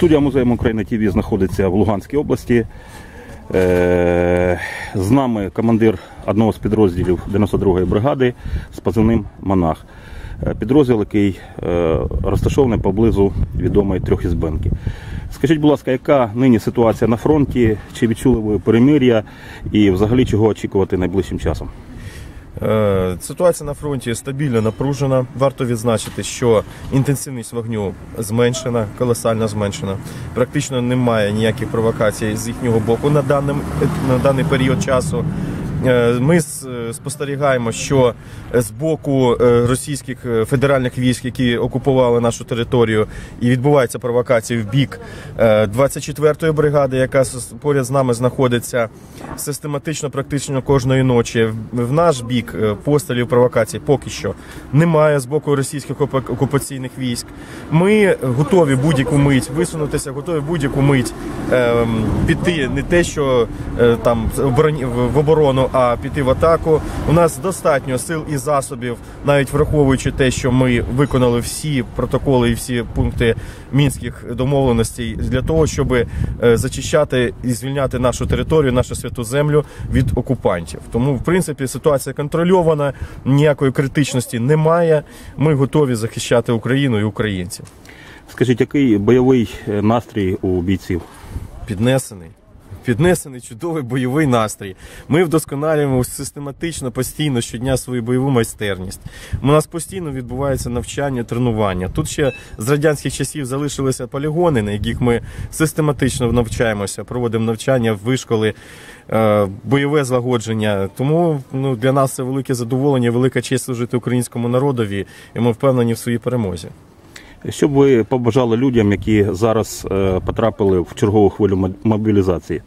Студія Музею України ТВ знаходиться в Луганській області. Е, З нами командир одного з підрозділів 92-ї бригади з позивним Монах. Е, Підрозділ, який е, розташований поблизу відомої трьохізбенки. Скажіть, будь ласка, яка нині ситуація на фронті? Чи відчули ви перемир'я і взагалі чого очікувати найближчим часом? Е, Ситуація на фронті стабільно напружена. Варто відзначити, що інтенсивність вогню зменшена, колосально зменшена. Практично немає ніяких провокацій з їхнього боку на, даний, на даний період часу. Е, Ми спостерігаємо, що з боку е, російських е, федеральних військ, які окупували нашу територію, і відбуваються провокації в бік е, 24-ї бригади, яка поряд з нами знаходиться систематично, практично кожної ночі. В- наш бік е, пострілів провокацій поки що немає з боку російських окуп- окупаційних військ. Ми готові будь-яку мить висунутися, готові будь-яку мить ем, піти не те, що е, там в оборону, а піти в атаку. У нас достатньо сил і засобів, навіть враховуючи те, що ми виконали всі протоколи і всі пункти мінських домовленостей для того, щоб е, зачищати і звільняти нашу територію, нашу святу землю від окупантів. Тому, в принципі, ситуація контрольована, ніякої критичності немає. Ми готові захищати Україну і українців. Скажіть, який бойовий е, настрій у бійців? піднесений. Піднесений чудовий бойовий настрій. Ми вдосконалюємо систематично, постійно щодня свою бойову майстерність. У нас постійно відбувається навчання, тренування. Тут ще з радянських часів залишилися полігони, на яких ми систематично навчаємося, проводимо навчання, вишколи, е, бойове злагодження. Тому ну, для нас це велике задоволення, велика честь служити українському народові, і ми впевнені в своїй перемозі. Що ви побажали людям, які зараз е, потрапили в чергову хвилю мобілізації?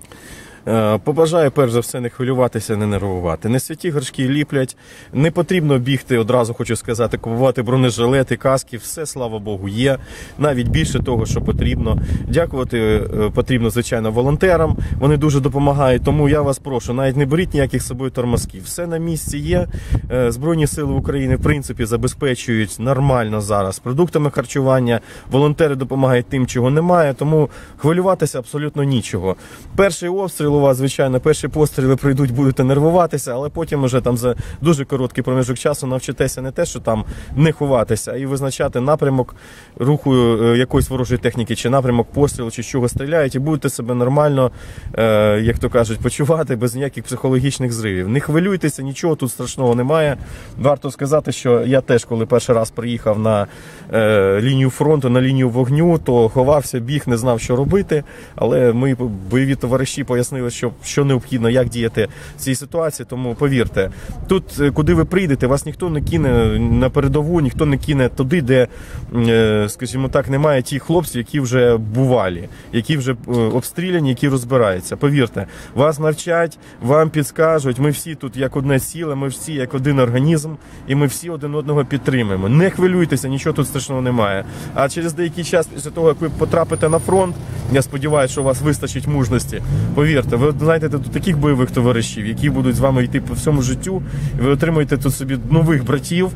Е, Побажаю перш за все не хвилюватися, не нервувати. Не святі горшки ліплять. Не потрібно бігти, одразу хочу сказати, купувати бронежилети, каски. Все, слава Богу, є. Навіть більше того, що потрібно. Дякувати е, потрібно, звичайно, волонтерам. Вони дуже допомагають. Тому я вас прошу, навіть не беріть ніяких з собою тормозків. Все на місці є. Е, Збройні сили України, в принципі, забезпечують нормально зараз продуктами харчування. Волонтери допомагають тим, чого немає. Тому хвилюватися абсолютно нічого. Перший обстріл у звичайно, перші постріли пройдуть, будете нервуватися, але потім уже там за дуже короткий проміжок часу навчитеся не те, що там не ховатися, а і визначати напрямок руху е, якоїсь ворожої техніки, чи напрямок пострілу, чи з чого стріляють, і будете себе нормально, е, як то кажуть, почувати без ніяких психологічних зривів. Не хвилюйтеся, нічого тут страшного немає. Варто сказати, що я теж, коли перший раз приїхав на е, лінію фронту, на лінію вогню, то ховався, біг, не знав, що робити. Але мої бойові товариші пояснили, що, що необхідно, як діяти в цій ситуації. Тому повірте, тут, е, куди ви прийдете, вас ніхто не кине на передову, ніхто не кине туди, де, е, скажімо так, немає тих хлопців, які вже бувалі, які вже е, обстріляні, які розбираються. Повірте, вас навчать, вам підскажуть. Ми всі тут як одне ціле, ми всі як один організм, і ми всі один одного підтримуємо. Не хвилюйтеся, нічого тут страшного немає. А через деякий час, після того, як ви потрапите на фронт, я сподіваюся, що у вас вистачить мужності. Повірте, ви знайдете тут таких бойових товаришів, які будуть з вами йти по всьому життю, і ви отримаєте тут собі нових братів,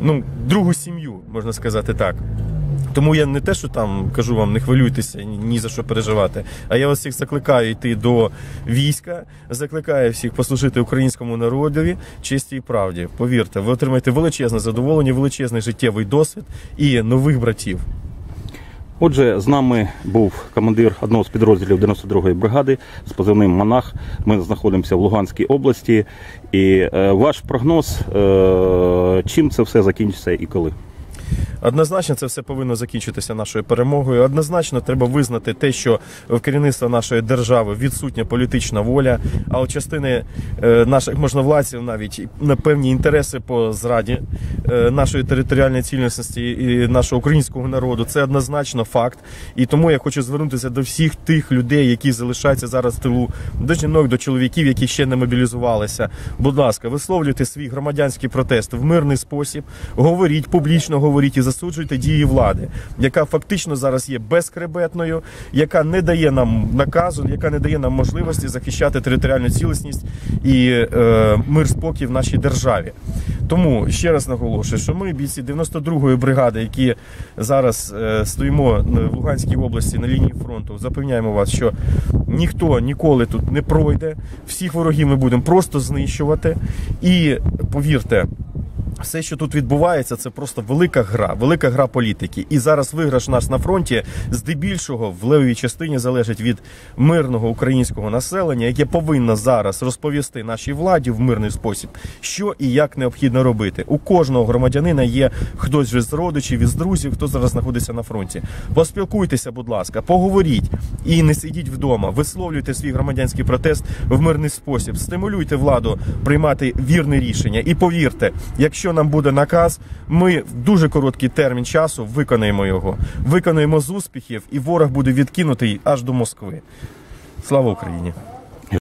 ну, другу сім'ю, можна сказати так. Тому я не те, що там кажу вам, не хвилюйтеся, ні, за що переживати. А я вас всіх закликаю йти до війська, закликаю всіх послужити українському народові, честі і правді. Повірте, ви отримаєте величезне задоволення, величезний життєвий досвід і нових братів. Отже, з нами був командир одного з підрозділів 92-ї бригади з позивним Монах. Ми знаходимося в Луганській області. І е, ваш прогноз, е, чим це все закінчиться і коли? Однозначно, це все повинно закінчитися нашою перемогою. Однозначно, треба визнати те, що в керівництва нашої держави відсутня політична воля, а у частини е, наших можновладців навіть на певні інтереси по зраді е, нашої територіальної цілісності і нашого українського народу. Це однозначно факт. І тому я хочу звернутися до всіх тих людей, які залишаються зараз в тилу, до жінок, до чоловіків, які ще не мобілізувалися. Будь ласка, висловлюйте свій громадянський протест в мирний спосіб, говоріть публічно, говоріть і засуджуйте дії влади, яка фактично зараз є безкребетною, яка не дає нам наказу, яка не дає нам можливості захищати територіальну цілісність і е, мир спокій в нашій державі. Тому ще раз наголошую, що ми, бійці 92-ї бригади, які зараз е, стоїмо в Луганській області на лінії фронту, запевняємо вас, що ніхто ніколи тут не пройде. Всіх ворогів ми будемо просто знищувати. І повірте. Все, що тут відбувається, це просто велика гра, велика гра політики. І зараз виграш наш на фронті здебільшого в левій частині залежить від мирного українського населення, яке повинно зараз розповісти нашій владі в мирний спосіб, що і як необхідно робити. У кожного громадянина є хтось з родичів, із друзів, хто зараз знаходиться на фронті. Поспілкуйтеся, будь ласка, поговоріть і не сидіть вдома. Висловлюйте свій громадянський протест в мирний спосіб. Стимулюйте владу приймати вірне рішення. І повірте, нам буде наказ, ми в дуже короткий термін часу виконаємо його, виконаємо з успіхів, і ворог буде відкинутий аж до Москви. Слава Україні!